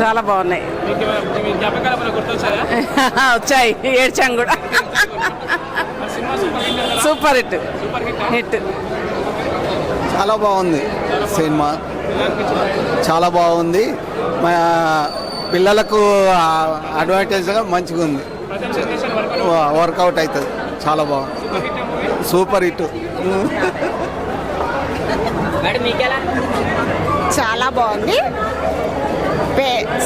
చాలా బాగున్నాయి. వచ్చాయి ఏడ్చాం కూడా. Super hit hit. Super hit hit. చాలా బాగుంది సినిమా. చాలా బాగుంది. మా పిల్లలకు అడ్వాంటేజ్గా మంచిగా ఉంది. వర్కౌట్ అవుతుంది. చాలా బాగుంది. Super hit movie? Super hit. చాలా బాగుంది.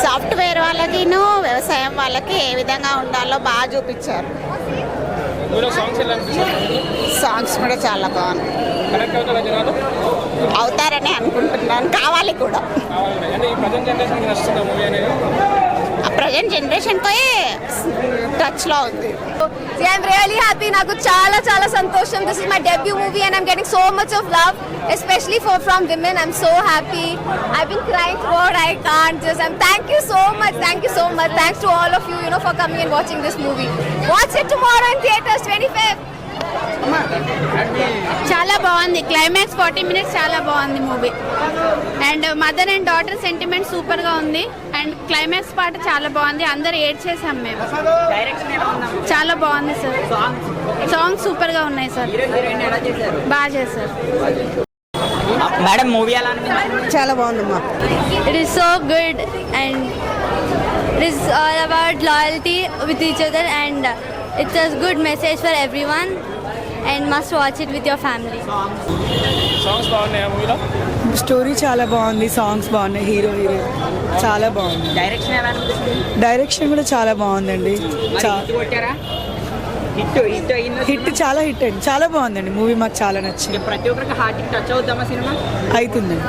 సాఫ్ట్వేర్ వాళ్ళకిను వ్యవసాయం వాళ్ళకి ఏ విధంగా ఉండాలో బాగా చూపించారు. సాంగ్స్ కూడా చాలా బాగున్నాయి. అవుతారని అనుకుంటున్నాను. కావాలి కూడా. ప్రజెంట్ జనరేషన్ నచ్చుతుందా మూవీ అనేది ప్రజెంట్ జనరేషన్తో టచ్లో ఉంది See, I'm really happy. నాకు చాలా చాలా సంతోషం this is my debut movie and I'm getting so much of love especially for from women I'm so happy I been crime for I can't just I'm thank you so much thank you so much thanks to all of you you know for coming and watching this movie watch it tomorrow in climax forty minutes చాలా బాగుంది movie. And mother and daughter sentiment సూపర్గా ఉంది. And climax పాట చాలా బాగుంది. అందరు ఏడ్ చేసాం మేము చాలా బాగుంది సార్. సాంగ్స్ సూపర్గా ఉన్నాయి సార్. బాగా చేశారు. మేడం మూవీ ఎలా చాలా బాగుందమ్మా. It is so good and it is all about loyalty with each other and it's a good message for everyone. And must watch it with your family. Songs బాగున్నాయా మూవీలో? Story చాలా బాగుంది songs బాగున్నాయి hero hero చాలా బాగుంది. Direction direction కూడా చాలా బాగుందండి. చా- హిట్ హిట్ హిట్ అయిందా హిట్ చాలా హిట్ అండి చాలా బాగుందండి. మూవీ మాకు చాలా నచ్చింది. ప్రతి ఒక్కరికి హార్ట్ టచ్ అవుతామా సినిమా? అవుతుందండి.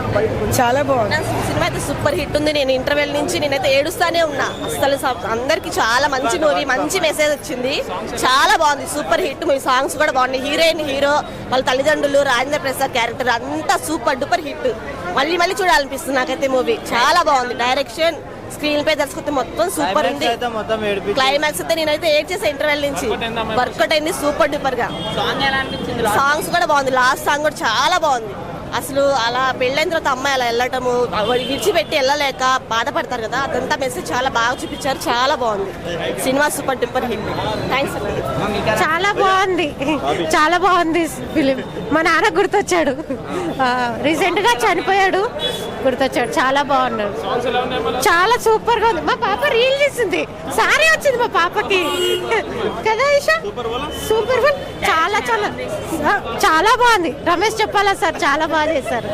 చాలా బాగుంది. సినిమా అయితే సూపర్ హిట్ ఉంది. నేను ఇంటర్వెల్ నుంచి నేనైతే ఏడుస్తానే ఉన్నా. అసలు అందరికి చాలా మంచి మూవీ మంచి మెసేజ్ వచ్చింది. చాలా బాగుంది. Super hit movie. సాంగ్స్ కూడా బాగున్నాయి. హీరోయిన్ హీరో వాళ్ళ తల్లిదండ్రులు రాజేంద్ర ప్రసాద్ క్యారెక్టర్ అంతా సూపర్ డూపర్ హిట్. మళ్ళీ మళ్ళీ చూడాలనిపిస్తుంది నాకైతే మూవీ. చాలా బాగుంది. డైరెక్షన్ స్క్రీన్ పై దర్శకత్వం మొత్తం సూపర్ ఉంది. క్లైమాక్స్ అయితే నేనైతే ఏడ్ చేసే ఇంటర్వెల్ నుంచి వర్కౌట్ అయింది సూపర్ డూపర్గా. సాంగ్స్ కూడా బాగుంది. లాస్ట్ సాంగ్ కూడా చాలా బాగుంది. అసలు అలా పెళ్ళైన తర్వాత అమ్మాయి అలా వెళ్ళటము వాడు విడిచిపెట్టి వెళ్ళలేక బాధపడతారు కదా అదంతా మెసేజ్ చాలా బాగా చూపించారు చాలా బాగుంది. సినిమా సూపర్ డూపర్ హిట్. థ్యాంక్స్ చాలా బాగుంది. చాలా బాగుంది ఫిలిం. మా నాన్న గుర్తొచ్చాడు. రీసెంట్గా చనిపోయాడు గుర్తొచ్చాడు. చాలా బాగున్నాడు. చాలా సూపర్గా ఉంది. మా పాప రీల్ చేసింది సారీ వచ్చింది మా పాపకి. కదా ఈషా? సూపర్ చాలా చాలా చాలా బాగుంది. రమేష్ చెప్పాలా సార్? చాలా బాగా చేశారు.